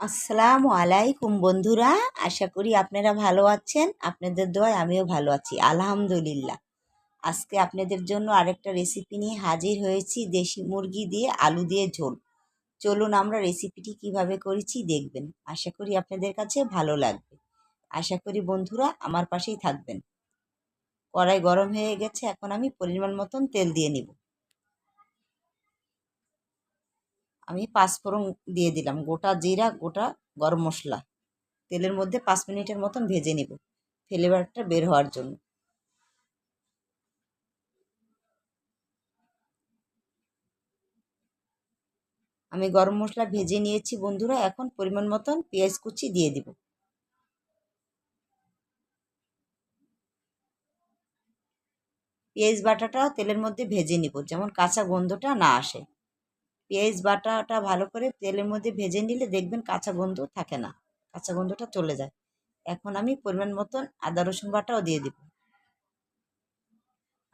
আসসালামু আলাইকুম বন্ধুরা, আশা করি আপনারা ভালো আছেন, আপনাদের দোয়ায় আমিও ভালো আছি, আলহামদুলিল্লাহ। আজকে আপনাদের জন্য আরেকটা রেসিপি নিয়ে হাজির হয়েছি, দেশি মুরগি দিয়ে আলু দিয়ে ঝোল। চলুন আমরা রেসিপিটি কীভাবে করেছি দেখবেন, আশা করি আপনাদের কাছে ভালো লাগবে। আশা করি বন্ধুরা আমার পাশেই থাকবেন। কড়াই গরম হয়ে গেছে, এখন আমি পরিমাণ মতন তেল দিয়ে নিব। আমি পাঁচফোড়ন দিয়ে দিলাম। গোটা জিরা, গোটা গরম মশলা। তেলের মধ্যে পাঁচ মিনিটের মতন ভেজে নেব ফ্লেভারটা বের হওয়ার জন্য। আমি গরম মশলা ভেজে নিয়েছি বন্ধুরা, এখন পরিমাণ মতন পেঁয়াজ কুচি দিয়ে দিব। পেঁয়াজ বাটাটা তেলের মধ্যে ভেজে নিব, যেমন কাঁচা গন্ধটা না আসে। পেঁয়াজ বাটাটা ভালো করে তেলের মধ্যে ভেজে নিলে দেখবেন কাঁচা গন্ধ থাকে না। কাঁচা গন্ধটা চলে যায়। এখন আমি পরিমাণ মতন আদা, রসুন বাটাও দিয়ে দিব।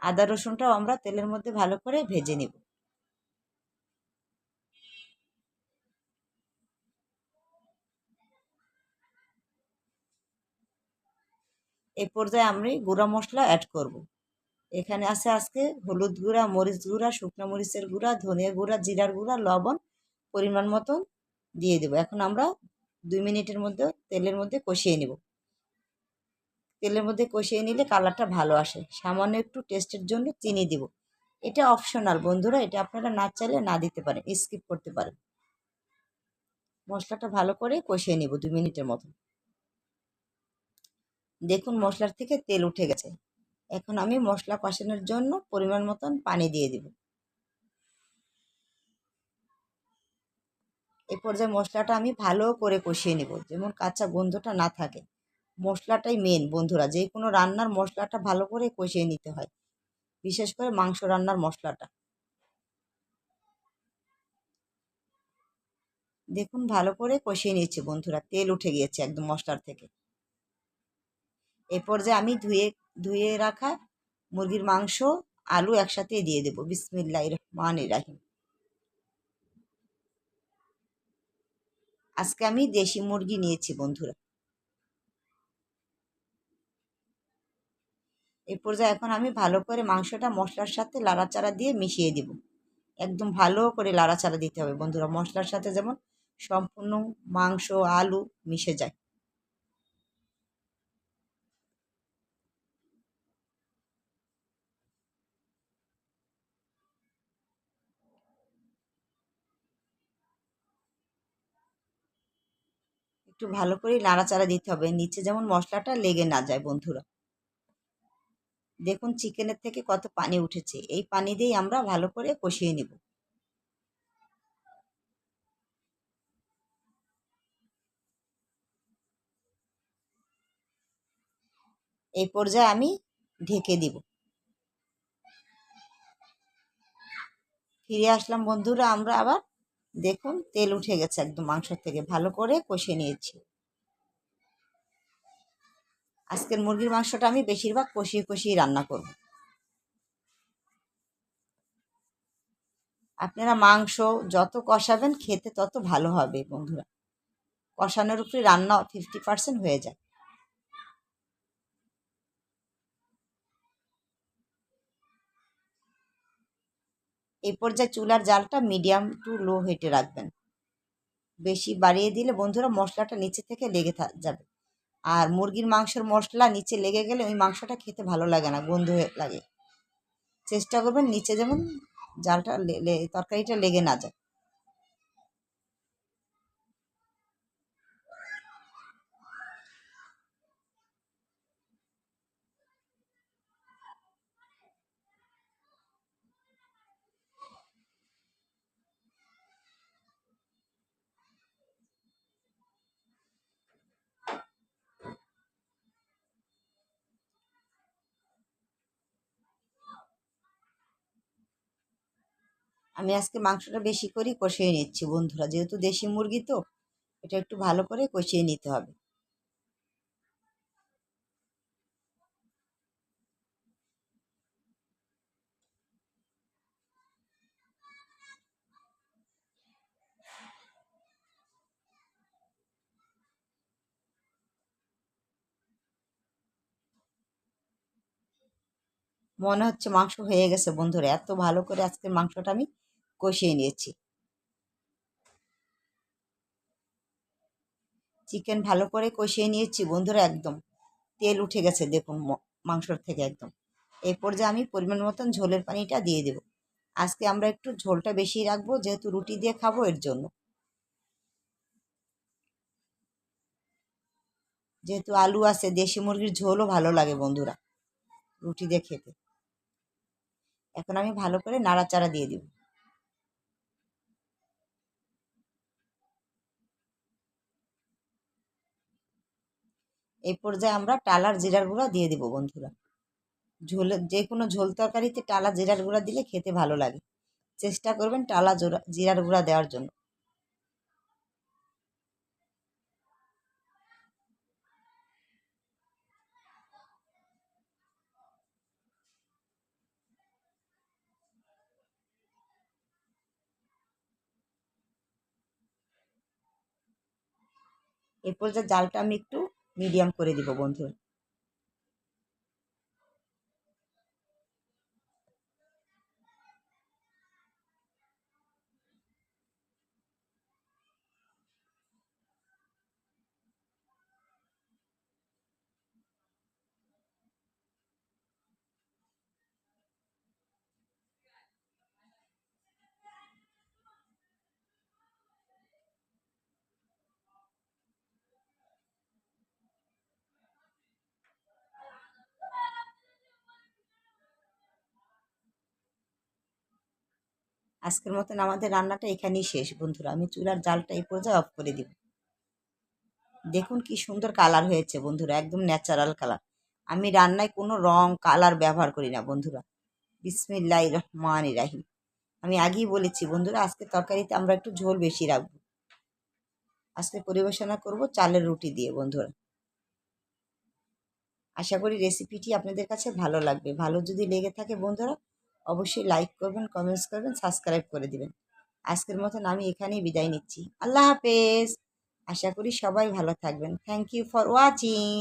আদা, রসুনটাও আমরা তেলের মধ্যে ভালো করে ভেজে নেব। এই পর্যায়ে আমি গুঁড়া মশলা অ্যাড করব। এখানে আছে আজকে হলুদ গুঁড়া, মরিচ গুঁড়া, শুকনো মরিচের গুঁড়া ধনে গুঁড়া, জিরার গুঁড়া, লবণ পরিমাণ মতন দিয়ে দেবো। এখন আমরা দুই মিনিটের মধ্যে তেলের মধ্যে কষিয়ে নেব। তেলের মধ্যে কষিয়ে নিলে কালারটা ভালো আসে। সামান্য একটু টেস্টের জন্য চিনি দিব। এটা অপশনাল বন্ধুরা, এটা আপনারা না চাইলে না দিতে পারেন, স্কিপ করতে পারেন। মশলাটা ভালো করে কষিয়ে নেব দু মিনিটের মতন। দেখুন মশলার থেকে তেল উঠে গেছে। এখন আমি মশলা কষানোর জন্য পরিমাণ মতন পানি দিয়ে দিব। এ পর্যায়ে মশলাটা আমি ভালো করে কষিয়ে নেব, যেমন কাঁচা গন্ধটা না থাকে। মশলাটাই মেন বন্ধুরা যে কোনো রান্নার মশলাটা ভালো করে কষিয়ে নিতে হয়, বিশেষ করে মাংস রান্নার মশলাটা। দেখুন, ভালো করে কষিয়ে নিচ্ছি বন্ধুরা, তেল উঠে গিয়েছে একদম মশলার থেকে। এ পর্যায়ে আমি ধুয়ে ধুয়ে রাখা, মুরগির মাংস, আলু একসাথে দিয়ে দেবো। বিসমিল্লাহ রহমান রাহিম। আজকে আমি দেশি মুরগি নিয়েছি বন্ধুরা। এই পর্যায়ে এখন আমি ভালো করে মাংসটা মশলার সাথে লাড়াচাড়া দিয়ে মিশিয়ে দিব। একদম ভালো করে লাড়াচাড়া দিতে হবে বন্ধুরা। মশলার সাথে যেমন সম্পূর্ণ মাংস, আলু মিশে যায়। একটু ভালো করে নাড়াচাড়া দিতে হবে। নিচে যেমন মশলাটা লেগে না যায় বন্ধুরা। দেখুন চিকেনের থেকে কত পানি উঠেছে। এই পানি দিয়েই আমরা ভালো করে কষিয়ে নেব। এই পর্যায়ে আমি ঢেকে দিব। ফিরে আসলাম বন্ধুরা, আমরা আবার দেখুন, তেল উঠে গেছে একদম মাংসর থেকে। ভালো করে কষে নিয়েছি। আজকের মুরগির মাংসটা আমি বেশিরভাগ কষিয়ে কষিয়ে রান্না করব। আপনারা মাংস যত কষাবেন, খেতে তত ভালো হবে বন্ধুরা। কষানোর উপরে রান্না ফিফটি পার্সেন্ট হয়ে যায়। এই পর্যায়ে চুলার জালটা মিডিয়াম টু লো হিটে রাখবেন। বেশি বাড়িয়ে দিলে বন্ধুরা মশলাটা নিচে থেকে লেগে যাবে। আর মুরগির মাংসের মশলা নিচে লেগে গেলে ওই মাংসটা খেতে ভালো লাগে না, গন্ধ লাগে। চেষ্টা করবেন নিচে যেমন জালটা তরকারিটা লেগে না যায়। আমি আজকে মাংসটা বেশি করেই কষিয়ে নিচ্ছি, বন্ধুরা। যেহেতু দেশি মুরগি তো, এটা একটু ভালো করে কষিয়ে নিতে হবে। মনে হচ্ছে মাংস হয়ে গেছে বন্ধুরা। এত ভালো করে আজকে মাংসটা আমি কষিয়ে নিয়েছি। চিকেন ভালো করে কষিয়ে নিয়েছি বন্ধুরা একদম। তেল উঠে গেছে দেখুন মাংসর থেকে একদম। এই পর্যায়ে আমি পরিমাণ মতন ঝোলের পানিটা দিয়ে দেব। আজকে আমরা একটু ঝোলটা বেশি রাখব, যেহেতু রুটি দিয়ে খাব এর জন্য। যেহেতু আলু আছে, দেশি মুরগির ঝোলও ভালো লাগে বন্ধুরা রুটি দিয়ে খেতে। এখন আমি ভালো করে নাড়াচাড়া দিয়ে দিব। এই পর্যায়ে আমরা টালার জিরার গুঁড়া দিয়ে দিব বন্ধুরা। ঝোল যে কোনো ঝোল তরকারিতে টালা জিরার গুঁড়া দিলে খেতে ভালো লাগে। চেষ্টা করবেন টালা জোড়া, জিরার গুঁড়া দেওয়ার জন্য। এই যা জালটা আমি একটু মিডিয়াম করে দিব বন্ধুরা আজকের মতন আমাদের রান্নাটা এখানেই শেষ বন্ধুরা। আমি চুলার জালটা এই পর্যায়ে অফ করে দিব। দেখুন কি সুন্দর কালার হয়েছে বন্ধুরা, একদম ন্যাচারাল কালার আমি রান্নায় কোনো রং কালার ব্যবহার করি না বন্ধুরা। বিসমিল্লাহ রহমান রাহিম। আমি আগেই বলেছি বন্ধুরা, আজকে তরকারিতে আমরা একটু ঝোল বেশি রাখব। আজকে পরিবেশনা করব চালের রুটি দিয়ে বন্ধুরা। আশা করি রেসিপিটি আপনাদের কাছে ভালো লাগবে। ভালো যদি লেগে থাকে বন্ধুরা অবশ্যই লাইক করবেন কমেন্টস করবেন সাবস্ক্রাইব করে দিবেন। আজকের মতন আমি এখানেই বিদায় নিচ্ছি। আল্লাহ হাফেজ। আশা করি সবাই ভালো থাকবেন। Thank you for watching